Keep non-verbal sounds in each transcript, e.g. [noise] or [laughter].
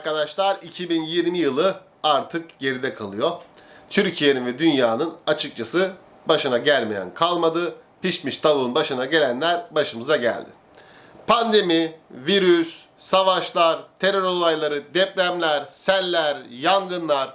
arkadaşlar 2020 yılı artık geride kalıyor. Türkiye'nin ve dünyanın açıkçası başına gelmeyen kalmadı. Pişmiş tavuğun başına gelenler başımıza geldi. Pandemi, virüs, savaşlar, terör olayları, depremler, seller, yangınlar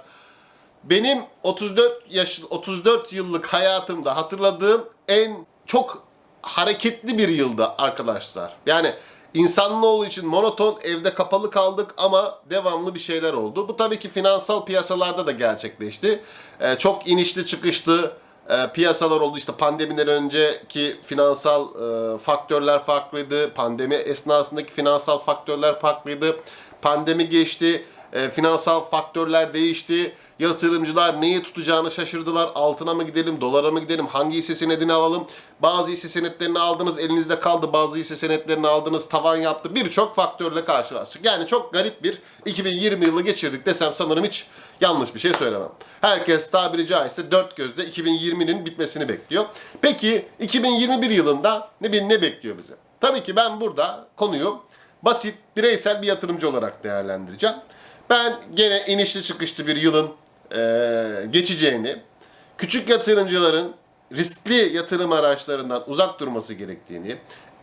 benim 34 yaş 34 yıllık hayatımda hatırladığım en çok hareketli bir yıldı arkadaşlar. Yani insanoğlu için monoton evde kapalı kaldık ama devamlı bir şeyler oldu. Bu tabii ki finansal piyasalarda da gerçekleşti. Ee, çok inişli çıkışlı e, piyasalar oldu. İşte pandemiden önceki finansal e, faktörler farklıydı. Pandemi esnasındaki finansal faktörler farklıydı. Pandemi geçti. E, finansal faktörler değişti. Yatırımcılar neyi tutacağını şaşırdılar. Altına mı gidelim, dolara mı gidelim, hangi hisse senedini alalım? Bazı hisse senetlerini aldınız, elinizde kaldı. Bazı hisse senetlerini aldınız, tavan yaptı. Birçok faktörle karşılaştık. Yani çok garip bir 2020 yılı geçirdik desem sanırım hiç yanlış bir şey söylemem. Herkes tabiri caizse dört gözle 2020'nin bitmesini bekliyor. Peki 2021 yılında ne, ne bekliyor bize? Tabii ki ben burada konuyu basit, bireysel bir yatırımcı olarak değerlendireceğim. Ben gene inişli çıkışlı bir yılın eee, geçeceğini, küçük yatırımcıların riskli yatırım araçlarından uzak durması gerektiğini,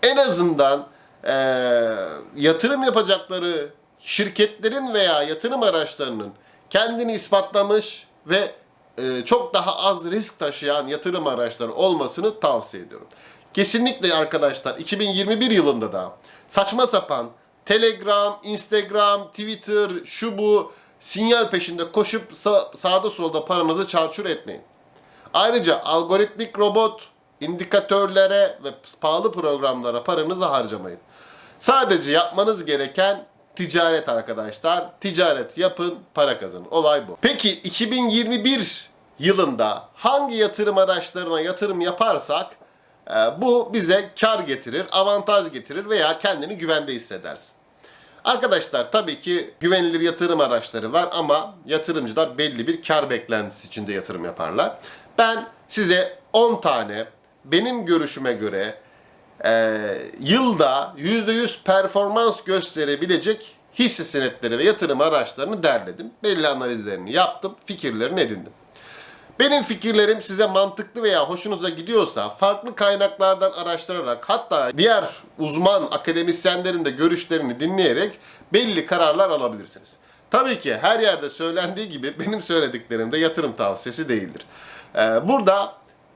en azından eee, yatırım yapacakları şirketlerin veya yatırım araçlarının kendini ispatlamış ve eee, çok daha az risk taşıyan yatırım araçları olmasını tavsiye ediyorum. Kesinlikle arkadaşlar 2021 yılında da saçma sapan Telegram, Instagram, Twitter, şu bu sinyal peşinde koşup sa- sağda solda paranızı çarçur etmeyin. Ayrıca algoritmik robot, indikatörlere ve pahalı programlara paranızı harcamayın. Sadece yapmanız gereken ticaret arkadaşlar. Ticaret yapın, para kazanın. Olay bu. Peki 2021 yılında hangi yatırım araçlarına yatırım yaparsak bu bize kar getirir, avantaj getirir veya kendini güvende hissedersin. Arkadaşlar tabii ki güvenilir yatırım araçları var ama yatırımcılar belli bir kar beklentisi içinde yatırım yaparlar. Ben size 10 tane benim görüşüme göre e, yılda %100 performans gösterebilecek hisse senetleri ve yatırım araçlarını derledim. Belli analizlerini yaptım, fikirlerini edindim. Benim fikirlerim size mantıklı veya hoşunuza gidiyorsa farklı kaynaklardan araştırarak hatta diğer uzman akademisyenlerin de görüşlerini dinleyerek belli kararlar alabilirsiniz. Tabii ki her yerde söylendiği gibi [laughs] benim söylediklerim de yatırım tavsiyesi değildir. Ee, burada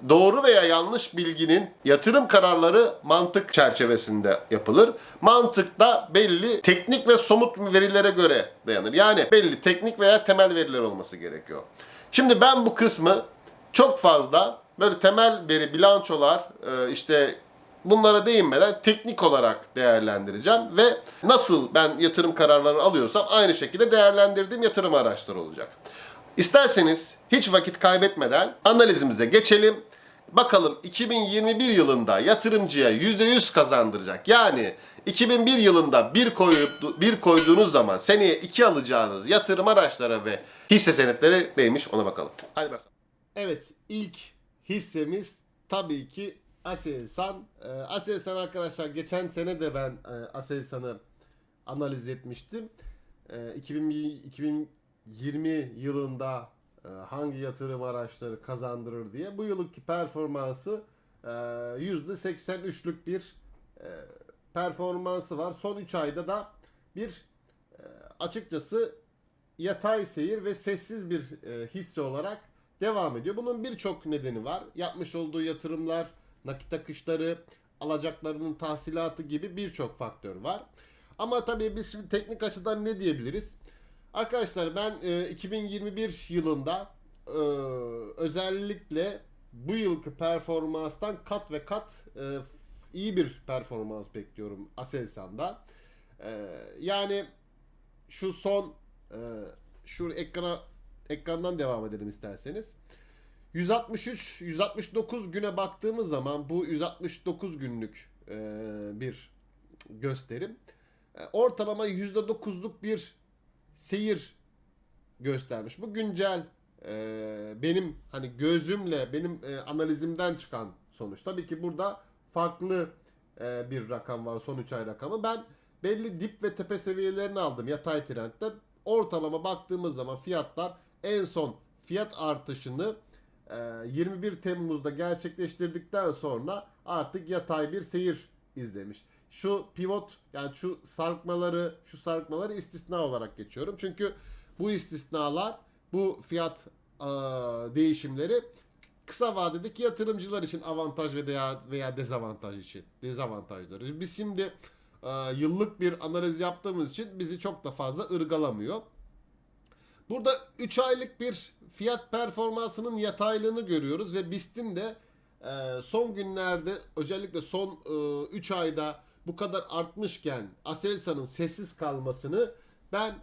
doğru veya yanlış bilginin yatırım kararları mantık çerçevesinde yapılır. Mantık da belli teknik ve somut verilere göre dayanır. Yani belli teknik veya temel veriler olması gerekiyor. Şimdi ben bu kısmı çok fazla böyle temel veri, bilançolar, e, işte bunlara değinmeden teknik olarak değerlendireceğim ve nasıl ben yatırım kararları alıyorsam aynı şekilde değerlendirdiğim yatırım araçları olacak. İsterseniz hiç vakit kaybetmeden analizimize geçelim. Bakalım 2021 yılında yatırımcıya %100 kazandıracak. Yani 2001 yılında bir koyup bir koyduğunuz zaman seneye iki alacağınız yatırım araçları ve hisse senetleri neymiş ona bakalım. Hadi bakalım. Evet ilk hissemiz tabii ki Aselsan. Ee, Aselsan arkadaşlar geçen sene de ben e, Aselsan'ı analiz etmiştim. Ee, 2000 2020 yılında e, hangi yatırım araçları kazandırır diye bu yılki performansı e, %83'lük bir e, performansı var. Son 3 ayda da bir e, açıkçası yatay seyir ve sessiz bir e, hisse olarak devam ediyor. Bunun birçok nedeni var. Yapmış olduğu yatırımlar, nakit akışları, alacaklarının tahsilatı gibi birçok faktör var. Ama tabii biz şimdi teknik açıdan ne diyebiliriz? Arkadaşlar ben e, 2021 yılında e, özellikle bu yılki performanstan kat ve kat e, iyi bir performans bekliyorum Aselsan'da. E, yani şu son e, şu ekrana ekrandan devam edelim isterseniz. 163 169 güne baktığımız zaman bu 169 günlük e, bir gösterim. E, ortalama %9'luk bir seyir göstermiş. Bu güncel e, benim hani gözümle benim e, analizimden çıkan sonuç. Tabii ki burada farklı e, bir rakam var son 3 ay rakamı. Ben belli dip ve tepe seviyelerini aldım yatay trendde. ortalama baktığımız zaman fiyatlar en son fiyat artışını e, 21 Temmuz'da gerçekleştirdikten sonra artık yatay bir seyir izlemiş. Şu pivot yani şu sarkmaları şu sarkmaları istisna olarak geçiyorum. Çünkü bu istisnalar bu fiyat e, değişimleri kısa vadedeki yatırımcılar için avantaj veya veya dezavantaj için dezavantajları. Biz şimdi e, yıllık bir analiz yaptığımız için bizi çok da fazla ırgalamıyor. Burada 3 aylık bir fiyat performansının yataylığını görüyoruz ve BIST'in de e, son günlerde özellikle son 3 ayda bu kadar artmışken Aselsan'ın sessiz kalmasını ben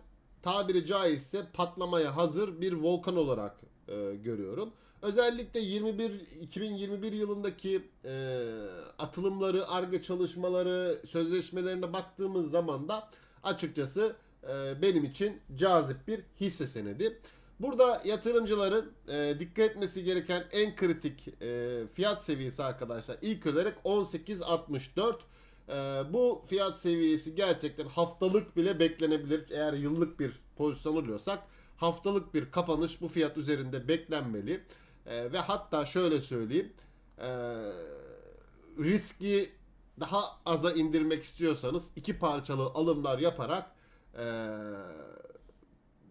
tabiri caizse patlamaya hazır bir volkan olarak e, görüyorum. Özellikle 21 2021 yılındaki e, atılımları, arge çalışmaları, sözleşmelerine baktığımız zaman da açıkçası e, benim için cazip bir hisse senedi. Burada yatırımcıların e, dikkat etmesi gereken en kritik e, fiyat seviyesi arkadaşlar ilk olarak 18.64. E, bu fiyat seviyesi gerçekten haftalık bile beklenebilir. Eğer yıllık bir pozisyon alıyorsak haftalık bir kapanış bu fiyat üzerinde beklenmeli. E, ve hatta şöyle söyleyeyim e, riski daha aza indirmek istiyorsanız iki parçalı alımlar yaparak e,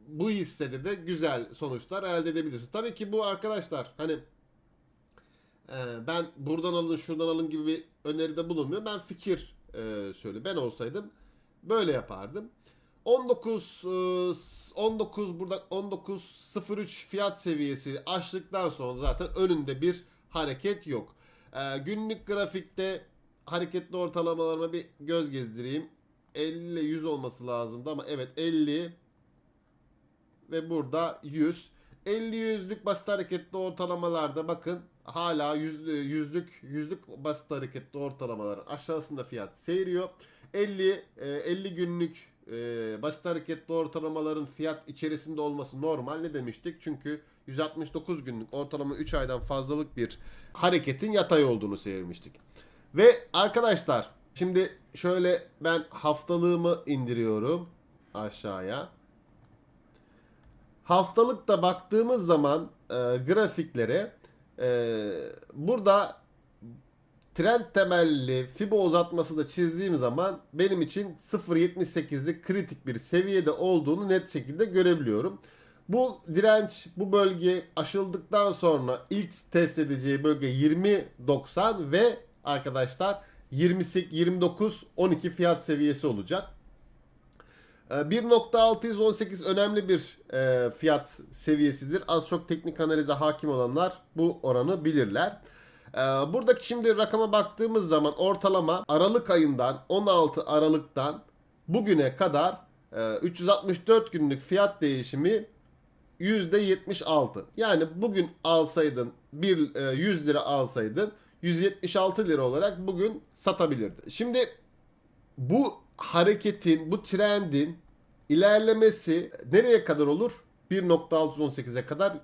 bu hissede de güzel sonuçlar elde edebilirsiniz. Tabii ki bu arkadaşlar hani ben buradan alın şuradan alın gibi bir öneride bulunmuyor. Ben fikir e, söyle. Ben olsaydım böyle yapardım. 19 e, 19 burada 19.03 fiyat seviyesi aştıktan sonra zaten önünde bir hareket yok. E, günlük grafikte hareketli ortalamalarıma bir göz gezdireyim. 50 ile 100 olması lazımdı ama evet 50 ve burada 100. 50 yüzlük basit hareketli ortalamalarda bakın hala yüzlü, yüzlük yüzlük basit hareketli ortalamalar aşağısında fiyat seyiriyor. 50 e, 50 günlük e, basit hareketli ortalamaların fiyat içerisinde olması normal. Ne demiştik? Çünkü 169 günlük ortalama 3 aydan fazlalık bir hareketin yatay olduğunu seyirmiştik. Ve arkadaşlar şimdi şöyle ben haftalığımı indiriyorum aşağıya. Haftalıkta baktığımız zaman e, grafiklere e, burada trend temelli Fibo uzatması da çizdiğim zaman benim için 0.78'lik kritik bir seviyede olduğunu net şekilde görebiliyorum. Bu direnç bu bölge aşıldıktan sonra ilk test edeceği bölge 20.90 ve arkadaşlar 28 29 12 fiyat seviyesi olacak. 1.618 önemli bir e, fiyat seviyesidir. Az çok teknik analize hakim olanlar bu oranı bilirler. E, buradaki şimdi rakama baktığımız zaman ortalama Aralık ayından 16 Aralık'tan bugüne kadar e, 364 günlük fiyat değişimi %76. Yani bugün alsaydın bir e, 100 lira alsaydın 176 lira olarak bugün satabilirdi. Şimdi bu hareketin, bu trendin ilerlemesi nereye kadar olur? 1.618'e kadar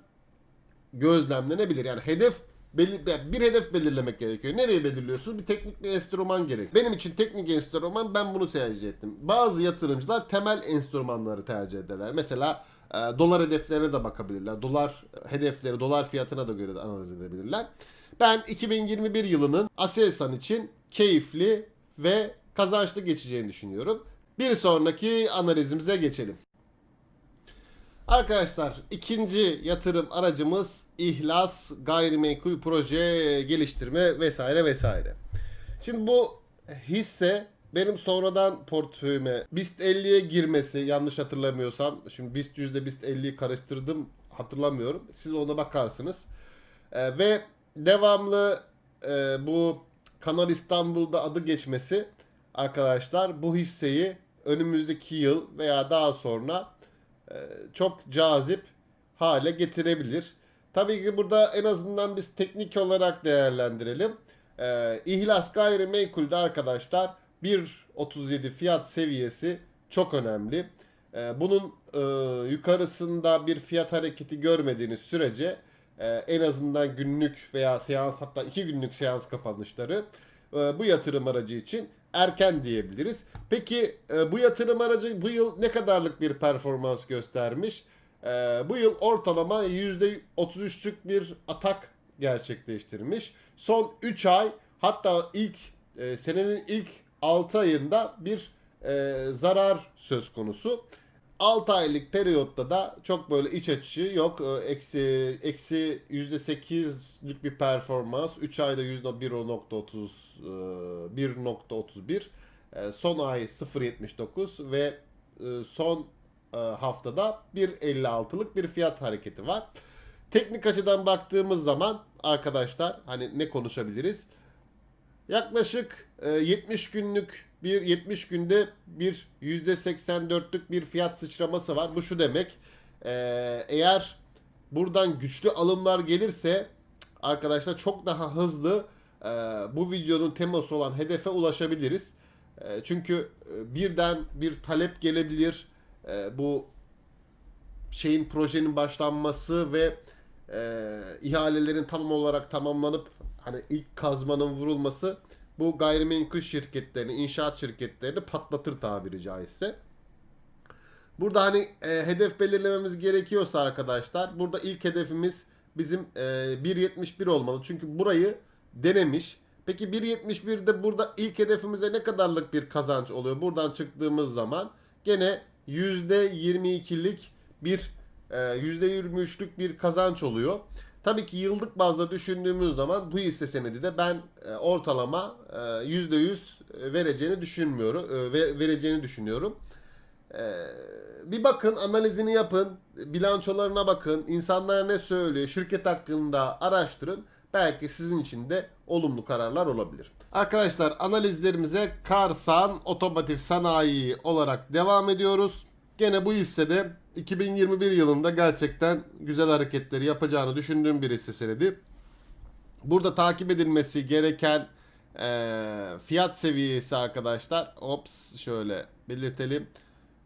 gözlemlenebilir. Yani hedef bir hedef belirlemek gerekiyor. Nereye belirliyorsunuz? Bir teknik bir enstrüman gerek. Benim için teknik enstrüman ben bunu tercih ettim. Bazı yatırımcılar temel enstrümanları tercih ederler. Mesela e, dolar hedeflerine de bakabilirler. Dolar hedefleri, dolar fiyatına da göre de analiz edebilirler. Ben 2021 yılının Aselsan için keyifli ve kazançlı geçeceğini düşünüyorum. Bir sonraki analizimize geçelim. Arkadaşlar ikinci yatırım aracımız ihlas, gayrimenkul proje geliştirme vesaire vesaire. Şimdi bu hisse benim sonradan portföyüme BIST 50'ye girmesi yanlış hatırlamıyorsam. Şimdi BIST yüzde BIST 50'yi karıştırdım hatırlamıyorum. Siz ona bakarsınız. Ee, ve devamlı e, bu Kanal İstanbul'da adı geçmesi arkadaşlar bu hisseyi önümüzdeki yıl veya daha sonra e, çok cazip hale getirebilir. Tabii ki burada en azından biz teknik olarak değerlendirelim. E, İhlas gayrimenkulde arkadaşlar 1.37 fiyat seviyesi çok önemli. E, bunun yukarısında bir fiyat hareketi görmediğiniz sürece en azından günlük veya seans hatta iki günlük seans kapanışları bu yatırım aracı için erken diyebiliriz. Peki e, bu yatırım aracı bu yıl ne kadarlık bir performans göstermiş? E, bu yıl ortalama %33'lük bir atak gerçekleştirmiş. Son 3 ay hatta ilk e, senenin ilk 6 ayında bir zarar söz konusu. 6 aylık periyotta da çok böyle iç açıcı yok. E, Eksi eksi %8'lik bir performans. 3 ayda %1.30 e, 1.31. E, Son ay 0.79 ve e, son e, haftada 1.56'lık bir fiyat hareketi var. Teknik açıdan baktığımız zaman arkadaşlar hani ne konuşabiliriz? Yaklaşık e, 70 günlük bir 70 günde bir %84'lük bir fiyat sıçraması var. Bu şu demek. e, eğer buradan güçlü alımlar gelirse arkadaşlar çok daha hızlı e, bu videonun teması olan hedefe ulaşabiliriz. E, çünkü birden bir talep gelebilir. Bu şeyin projenin başlanması ve ihalelerin tam olarak tamamlanıp hani ilk kazmanın vurulması bu gayrimenkul şirketlerini, inşaat şirketlerini patlatır tabiri caizse. Burada hani e, hedef belirlememiz gerekiyorsa arkadaşlar burada ilk hedefimiz bizim e, 1.71 olmalı. Çünkü burayı denemiş. Peki 1.71'de burada ilk hedefimize ne kadarlık bir kazanç oluyor? Buradan çıktığımız zaman gene %22'lik bir e, %23'lük bir kazanç oluyor. Tabii ki yıllık bazda düşündüğümüz zaman bu hisse senedi de ben e, ortalama e, %100 vereceğini düşünmüyorum. e, ve- vereceğini düşünüyorum. E, bir bakın analizini yapın, bilançolarına bakın, insanlar ne söylüyor, şirket hakkında araştırın. Belki sizin için de olumlu kararlar olabilir. Arkadaşlar analizlerimize Karsan Otomotiv Sanayi olarak devam ediyoruz. Gene bu hissede 2021 yılında gerçekten güzel hareketleri yapacağını düşündüğüm bir hisse senedi. Burada takip edilmesi gereken eee, fiyat seviyesi arkadaşlar. Ops şöyle belirtelim.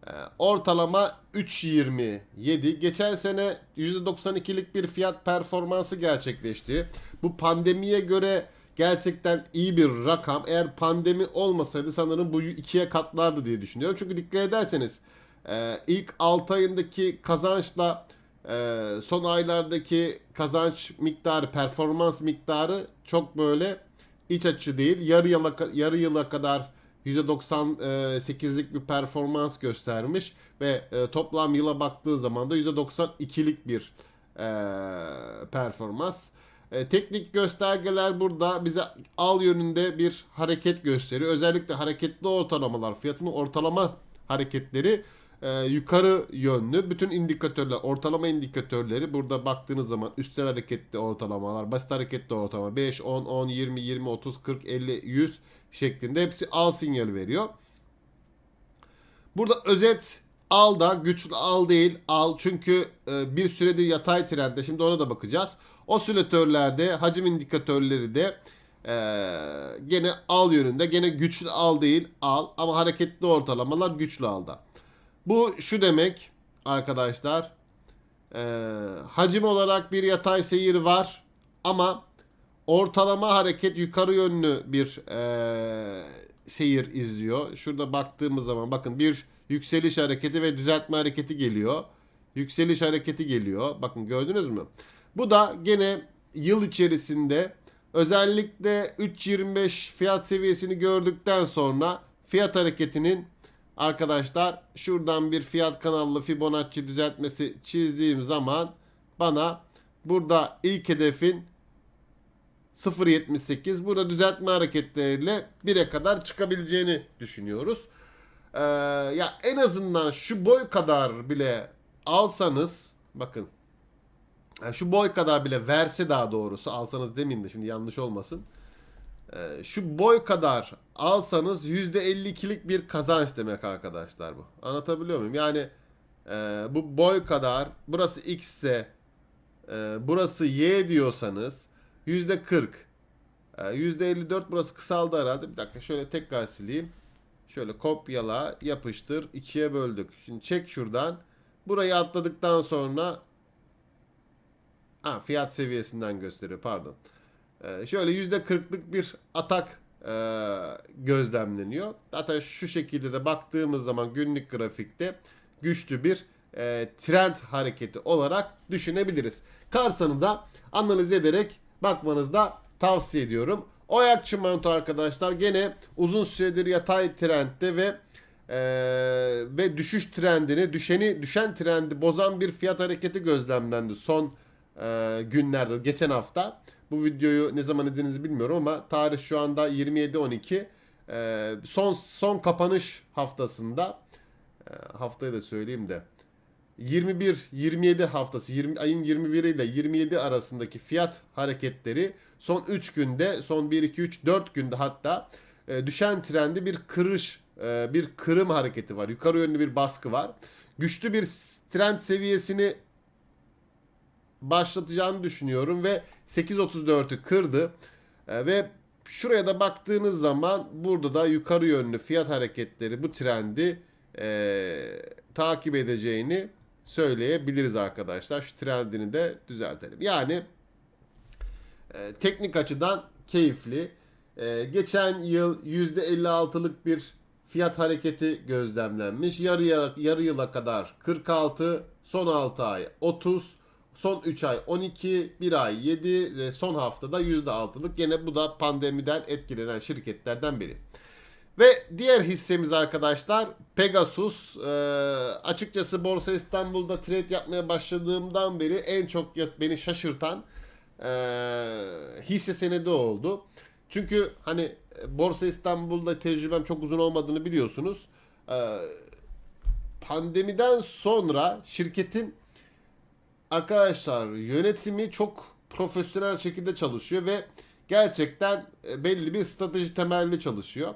Eee, ortalama 3.27. Geçen sene %92'lik bir fiyat performansı gerçekleşti. Bu pandemiye göre gerçekten iyi bir rakam. Eğer pandemi olmasaydı sanırım bu ikiye katlardı diye düşünüyorum. Çünkü dikkat ederseniz eee, ilk 6 ayındaki kazançla ee, son aylardaki kazanç miktarı, performans miktarı çok böyle iç açı değil. Yarı yıla, yarı yıla kadar %98'lik bir performans göstermiş ve e, toplam yıla baktığı zaman da %92'lik bir e, performans. E, teknik göstergeler burada bize al yönünde bir hareket gösteriyor. Özellikle hareketli ortalamalar, fiyatın ortalama hareketleri e, yukarı yönlü. Bütün indikatörler, ortalama indikatörleri burada baktığınız zaman üstel hareketli ortalamalar, basit hareketli ortalama 5, 10, 10, 20, 20, 30, 40, 50, 100 şeklinde hepsi al sinyali veriyor. Burada özet al da güçlü al değil al çünkü e, bir süredir yatay trendde şimdi ona da bakacağız. Osilatörlerde hacim indikatörleri de e, gene al yönünde gene güçlü al değil al ama hareketli ortalamalar güçlü alda. Bu şu demek arkadaşlar e, hacim olarak bir yatay seyir var ama ortalama hareket yukarı yönlü bir e, seyir izliyor. Şurada baktığımız zaman bakın bir yükseliş hareketi ve düzeltme hareketi geliyor. Yükseliş hareketi geliyor. Bakın gördünüz mü? Bu da gene yıl içerisinde özellikle 3.25 fiyat seviyesini gördükten sonra fiyat hareketinin arkadaşlar şuradan bir fiyat kanallı Fibonacci düzeltmesi çizdiğim zaman bana burada ilk hedefin 0.78 burada düzeltme hareketleriyle 1'e kadar çıkabileceğini düşünüyoruz. Ee, ya en azından şu boy kadar bile alsanız bakın yani şu boy kadar bile verse daha doğrusu alsanız demeyeyim de şimdi yanlış olmasın. Ee, şu boy kadar alsanız %52'lik bir kazanç demek arkadaşlar bu. Anlatabiliyor muyum? Yani e, bu boy kadar burası X ise e, burası Y diyorsanız %40 e, %54 burası kısaldı herhalde. Bir dakika şöyle tekrar sileyim. Şöyle kopyala yapıştır ikiye böldük. Şimdi çek şuradan. Burayı atladıktan sonra Ha, fiyat seviyesinden gösteriyor pardon. Ee, şöyle %40'lık bir atak e, gözlemleniyor. Zaten şu şekilde de baktığımız zaman günlük grafikte güçlü bir e, trend hareketi olarak düşünebiliriz. Karsan'ı da analiz ederek bakmanızda tavsiye ediyorum. Oyak çimento arkadaşlar gene uzun süredir yatay trendde ve e, ve düşüş trendini düşeni düşen trendi bozan bir fiyat hareketi gözlemlendi son e, günlerde geçen hafta. Bu videoyu ne zaman izlediğinizi bilmiyorum ama tarih şu anda 27-12 e, son son kapanış haftasında e, haftayı da söyleyeyim de 21-27 haftası 20, ayın 21 ile 27 arasındaki fiyat hareketleri son 3 günde son 1 2 3 4 günde hatta e, düşen trendi bir kırış e, bir kırım hareketi var. Yukarı yönlü bir baskı var. Güçlü bir trend seviyesini başlatacağını düşünüyorum ve 8.34'ü kırdı. E, ve şuraya da baktığınız zaman burada da yukarı yönlü fiyat hareketleri bu trendi e, takip edeceğini söyleyebiliriz arkadaşlar. Şu trendini de düzeltelim. Yani e, teknik açıdan keyifli. E, geçen yıl %56'lık bir fiyat hareketi gözlemlenmiş. Yarı, yarı, yarı yıla kadar 46, son 6 ay 30, son 3 ay 12, 1 ay 7 ve son haftada %6'lık. Gene bu da pandemiden etkilenen şirketlerden biri. Ve diğer hissemiz arkadaşlar Pegasus. Ee, açıkçası Borsa İstanbul'da trade yapmaya başladığımdan beri en çok beni şaşırtan e, hisse senedi oldu. Çünkü hani Borsa İstanbul'da tecrübem çok uzun olmadığını biliyorsunuz. Ee, pandemiden sonra şirketin arkadaşlar yönetimi çok profesyonel şekilde çalışıyor ve gerçekten e, belli bir strateji temelli çalışıyor.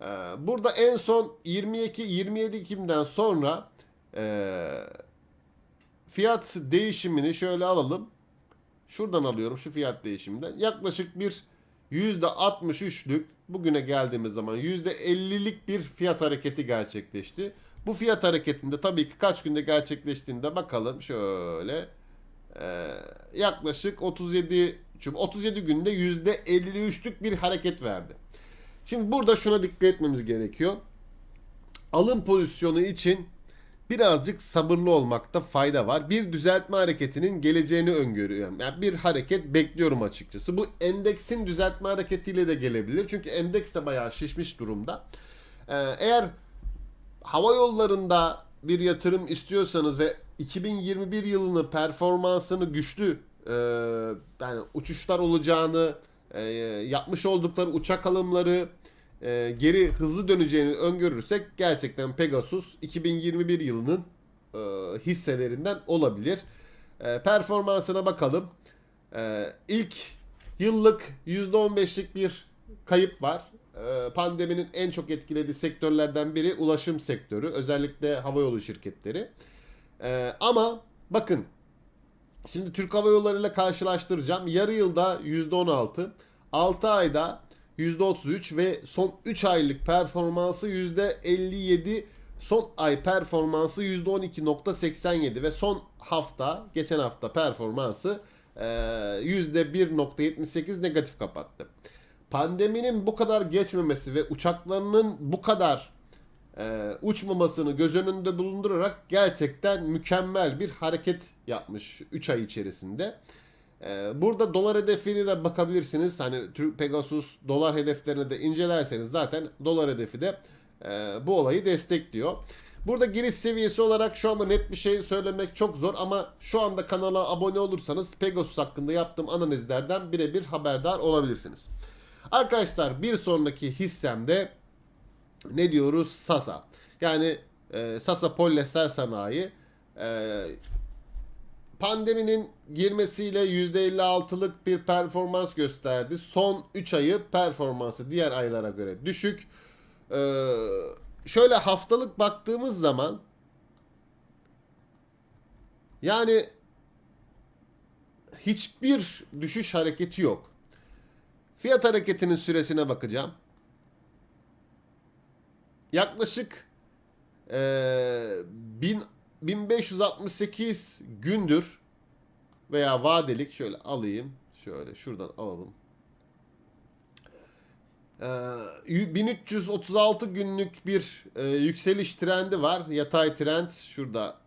Ee, burada en son 22-27 Ekim'den sonra e, fiyat değişimini şöyle alalım. Şuradan alıyorum şu fiyat değişiminden. Yaklaşık bir %63'lük bugüne geldiğimiz zaman %50'lik bir fiyat hareketi gerçekleşti. Bu fiyat hareketinde tabii ki kaç günde gerçekleştiğinde bakalım şöyle e, yaklaşık 37 37 günde %53'lük bir hareket verdi. Şimdi burada şuna dikkat etmemiz gerekiyor. Alım pozisyonu için birazcık sabırlı olmakta fayda var. Bir düzeltme hareketinin geleceğini öngörüyorum. Yani bir hareket bekliyorum açıkçası. Bu endeksin düzeltme hareketiyle de gelebilir. Çünkü endeks de bayağı şişmiş durumda. Ee, eğer hava yollarında bir yatırım istiyorsanız ve 2021 yılını performansını güçlü e, yani uçuşlar olacağını e, yapmış oldukları uçak alımları e, geri hızlı döneceğini öngörürsek gerçekten Pegasus 2021 yılının e, hisselerinden olabilir. E, performansına bakalım. E, ilk yıllık %15'lik bir kayıp var. E, pandeminin en çok etkilediği sektörlerden biri ulaşım sektörü. Özellikle havayolu şirketleri. E, ama bakın Şimdi Türk Hava Yolları ile karşılaştıracağım. Yarı yılda %16, 6 ayda %33 ve son 3 aylık performansı %57, son ay performansı %12.87 ve son hafta, geçen hafta performansı %1.78 negatif kapattı. Pandeminin bu kadar geçmemesi ve uçaklarının bu kadar e, uçmamasını göz önünde bulundurarak gerçekten mükemmel bir hareket yapmış 3 ay içerisinde. E, burada dolar hedefini de bakabilirsiniz. Hani Pegasus dolar hedeflerini de incelerseniz zaten dolar hedefi de e, bu olayı destekliyor. Burada giriş seviyesi olarak şu anda net bir şey söylemek çok zor ama şu anda kanala abone olursanız Pegasus hakkında yaptığım analizlerden birebir haberdar olabilirsiniz. Arkadaşlar bir sonraki hissemde ne diyoruz? Sasa. Yani e, Sasa Polyester Sanayi e, pandeminin girmesiyle %56'lık bir performans gösterdi. Son 3 ayı performansı diğer aylara göre düşük. E, şöyle haftalık baktığımız zaman yani hiçbir düşüş hareketi yok. Fiyat hareketinin süresine bakacağım yaklaşık e, 1000, 1568 gündür veya vadelik şöyle alayım. Şöyle şuradan alalım. Ee, 1336 günlük bir e, yükseliş trendi var. Yatay trend şurada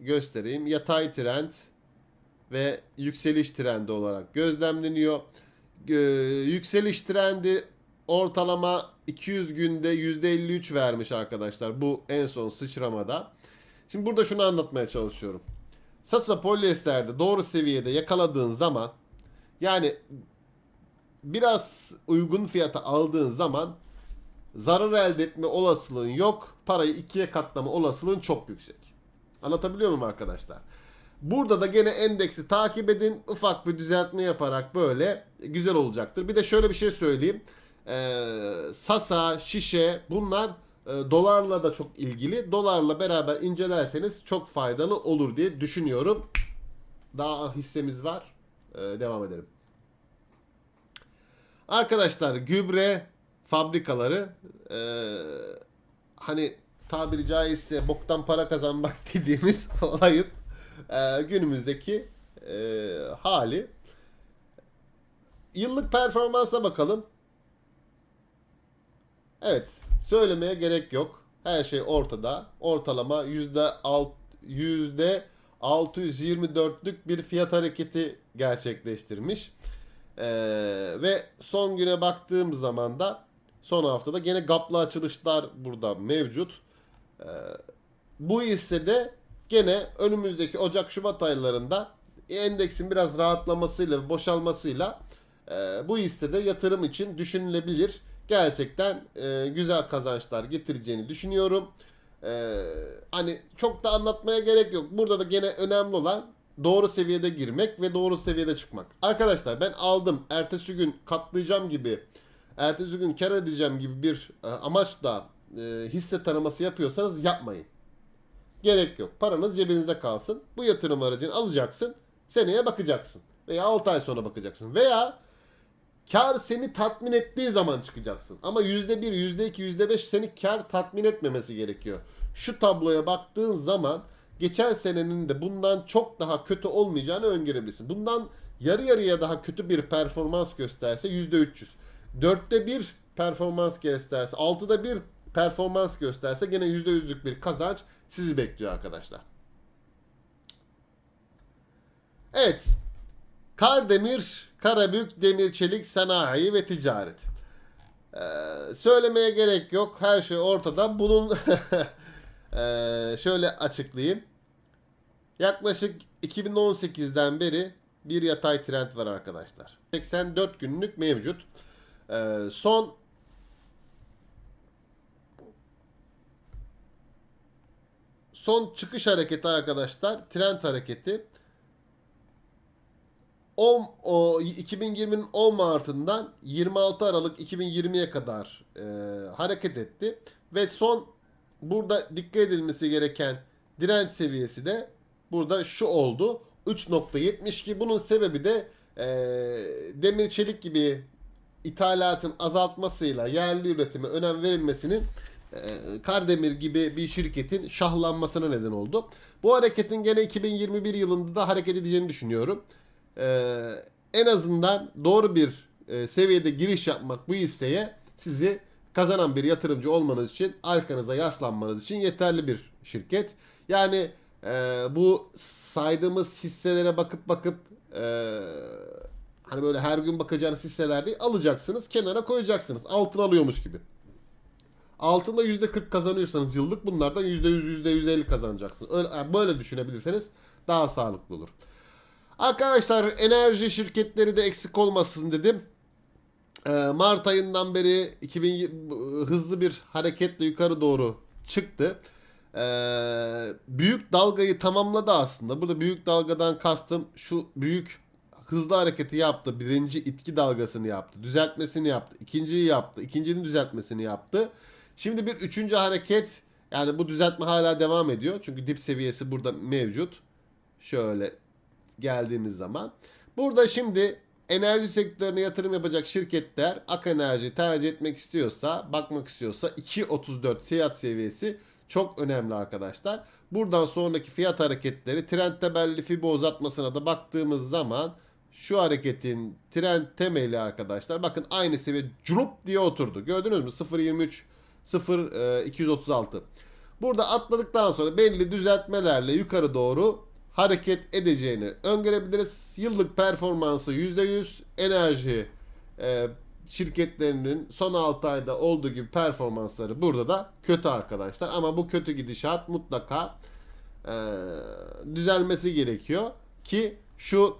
göstereyim. Yatay trend ve yükseliş trendi olarak gözlemleniyor. Ee, yükseliş trendi ortalama 200 günde %53 vermiş arkadaşlar. Bu en son sıçramada. Şimdi burada şunu anlatmaya çalışıyorum. Sasa polyesterde doğru seviyede yakaladığın zaman yani biraz uygun fiyata aldığın zaman zarar elde etme olasılığın yok. Parayı ikiye katlama olasılığın çok yüksek. Anlatabiliyor muyum arkadaşlar? Burada da gene endeksi takip edin. Ufak bir düzeltme yaparak böyle güzel olacaktır. Bir de şöyle bir şey söyleyeyim. Ee, Sasa, şişe bunlar e, dolarla da çok ilgili. Dolarla beraber incelerseniz çok faydalı olur diye düşünüyorum. Daha hissemiz var. Ee, devam edelim. Arkadaşlar gübre fabrikaları e, hani tabiri caizse boktan para kazanmak [laughs] dediğimiz olayın e, günümüzdeki e, hali. Yıllık performansa bakalım. Evet, söylemeye gerek yok. Her şey ortada. Ortalama yüzde alt, yüzde 624'lük bir fiyat hareketi gerçekleştirmiş. Ee, ve son güne baktığım zaman da son haftada gene gaplı açılışlar burada mevcut. Ee, bu hissede gene önümüzdeki Ocak-Şubat aylarında endeksin biraz rahatlamasıyla boşalmasıyla e, bu hissede yatırım için düşünülebilir. Gerçekten e, güzel kazançlar getireceğini düşünüyorum. E, hani çok da anlatmaya gerek yok. Burada da gene önemli olan doğru seviyede girmek ve doğru seviyede çıkmak. Arkadaşlar ben aldım ertesi gün katlayacağım gibi ertesi gün kar edeceğim gibi bir e, amaçla hisse tanıması yapıyorsanız yapmayın. Gerek yok. Paranız cebinizde kalsın. Bu yatırım aracını alacaksın. Seneye bakacaksın. Veya 6 ay sonra bakacaksın. Veya kar seni tatmin ettiği zaman çıkacaksın. Ama %1, %2, %5 seni kar tatmin etmemesi gerekiyor. Şu tabloya baktığın zaman geçen senenin de bundan çok daha kötü olmayacağını öngörebilirsin. Bundan yarı yarıya daha kötü bir performans gösterse %300. Dörtte bir performans gösterse, altıda bir performans gösterse gene %100'lük bir kazanç sizi bekliyor arkadaşlar. Evet. Kardemir, Karabük, Demir Çelik Sanayi ve Ticaret. Ee, söylemeye gerek yok. Her şey ortada. Bunun [laughs] ee, şöyle açıklayayım. Yaklaşık 2018'den beri bir yatay trend var arkadaşlar. 84 günlük mevcut. Ee, son son çıkış hareketi arkadaşlar trend hareketi. 10 o 2020'nin 10 Mart'ından 26 Aralık 2020'ye kadar e, hareket etti. Ve son burada dikkat edilmesi gereken direnç seviyesi de burada şu oldu. 3.72 bunun sebebi de e, demir çelik gibi ithalatın azaltmasıyla yerli üretime önem verilmesinin Kardemir gibi bir şirketin şahlanmasına neden oldu. Bu hareketin gene 2021 yılında da hareket edeceğini düşünüyorum. Ee, en azından doğru bir e, seviyede giriş yapmak bu hisseye sizi kazanan bir yatırımcı olmanız için arkanıza yaslanmanız için yeterli bir şirket. Yani e, bu saydığımız hisselere bakıp bakıp e, hani böyle her gün bakacağınız hisseler değil alacaksınız kenara koyacaksınız altın alıyormuş gibi. Altında %40 kazanıyorsanız yıllık bunlardan %100 %150 kazanacaksınız. Öyle, yani böyle düşünebilirseniz daha sağlıklı olur. Arkadaşlar enerji şirketleri de eksik olmasın dedim. Ee, Mart ayından beri 2000 hızlı bir hareketle yukarı doğru çıktı. Ee, büyük dalgayı tamamladı aslında. Burada büyük dalgadan kastım şu büyük hızlı hareketi yaptı. Birinci itki dalgasını yaptı. Düzeltmesini yaptı. ikinciyi yaptı. ikincinin düzeltmesini yaptı. Şimdi bir üçüncü hareket yani bu düzeltme hala devam ediyor. Çünkü dip seviyesi burada mevcut. Şöyle geldiğimiz zaman. Burada şimdi enerji sektörüne yatırım yapacak şirketler Ak Enerji tercih etmek istiyorsa, bakmak istiyorsa 2.34 fiyat seviyesi çok önemli arkadaşlar. Buradan sonraki fiyat hareketleri trend tabelli fibo uzatmasına da baktığımız zaman şu hareketin trend temeli arkadaşlar bakın aynı seviye curup diye oturdu. Gördünüz mü? 0.23 0 236. Burada atladıktan sonra belli düzeltmelerle yukarı doğru hareket edeceğini öngörebiliriz. Yıllık performansı %100 enerji e, şirketlerinin son 6 ayda olduğu gibi performansları burada da kötü arkadaşlar. Ama bu kötü gidişat mutlaka e, düzelmesi gerekiyor ki şu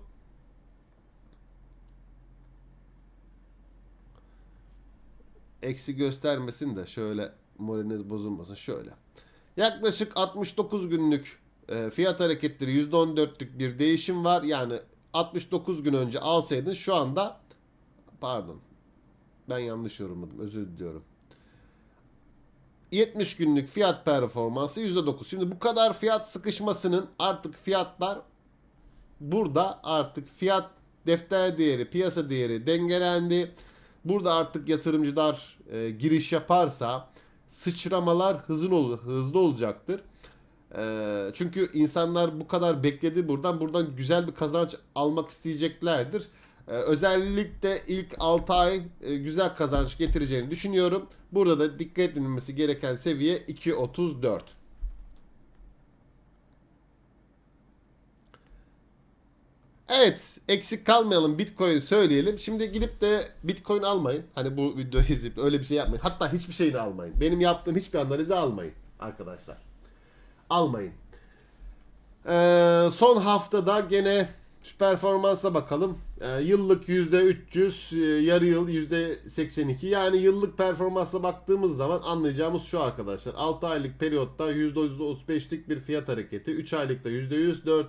eksi göstermesin de şöyle moraliniz bozulmasın şöyle. Yaklaşık 69 günlük e, fiyat hareketleri %14'lük bir değişim var. Yani 69 gün önce alsaydın şu anda pardon ben yanlış yorumladım özür diliyorum. 70 günlük fiyat performansı %9. Şimdi bu kadar fiyat sıkışmasının artık fiyatlar burada artık fiyat defter değeri, piyasa değeri dengelendi. Burada artık yatırımcılar e, giriş yaparsa sıçramalar hızlı, ol, hızlı olacaktır. E, çünkü insanlar bu kadar bekledi buradan. Buradan güzel bir kazanç almak isteyeceklerdir. E, özellikle ilk 6 ay e, güzel kazanç getireceğini düşünüyorum. Burada da dikkat edilmesi gereken seviye 2.34. Evet, eksik kalmayalım Bitcoin söyleyelim. Şimdi gidip de Bitcoin almayın. Hani bu videoyu [laughs] izleyip öyle bir şey yapmayın. Hatta hiçbir şeyini almayın. Benim yaptığım hiçbir analizi almayın arkadaşlar. Almayın. Ee, son haftada gene şu performansa bakalım. Ee, yıllık %300, e, yarı yıl %82. Yani yıllık performansa baktığımız zaman anlayacağımız şu arkadaşlar. 6 aylık periyotta %35'lik bir fiyat hareketi. 3 aylıkta %100, 4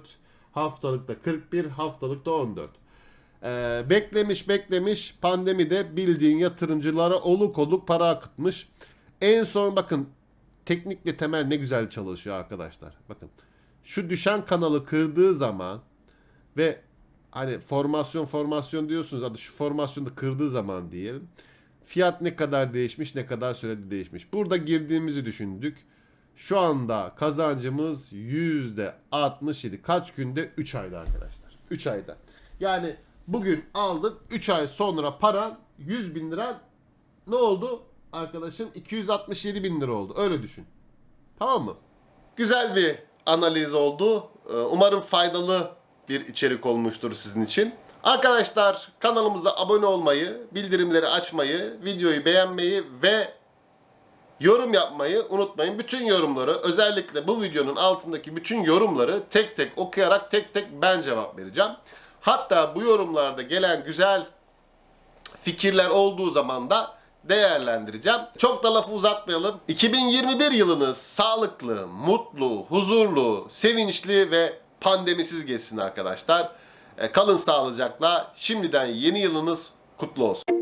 haftalıkta 41, haftalıkta 14. Ee, beklemiş beklemiş pandemide bildiğin yatırımcılara oluk oluk para akıtmış. En son bakın teknikle temel ne güzel çalışıyor arkadaşlar. Bakın şu düşen kanalı kırdığı zaman ve hani formasyon formasyon diyorsunuz adı şu formasyonu kırdığı zaman diyelim. Fiyat ne kadar değişmiş ne kadar sürede değişmiş. Burada girdiğimizi düşündük. Şu anda kazancımız %67. Kaç günde? 3 ayda arkadaşlar. 3 ayda. Yani bugün aldın 3 ay sonra paran 100 bin lira ne oldu? Arkadaşım 267 bin lira oldu. Öyle düşün. Tamam mı? Güzel bir analiz oldu. Ee, Umarım faydalı bir içerik olmuştur sizin için. Arkadaşlar kanalımıza abone olmayı, bildirimleri açmayı, videoyu beğenmeyi ve yorum yapmayı unutmayın. Bütün yorumları özellikle bu videonun altındaki bütün yorumları tek tek okuyarak tek tek ben cevap vereceğim. Hatta bu yorumlarda gelen güzel fikirler olduğu zaman da değerlendireceğim. Çok da lafı uzatmayalım. 2021 yılınız sağlıklı, mutlu, huzurlu, sevinçli ve pandemisiz geçsin arkadaşlar. E, Kalın sağlıcakla. Şimdiden yeni yılınız kutlu olsun.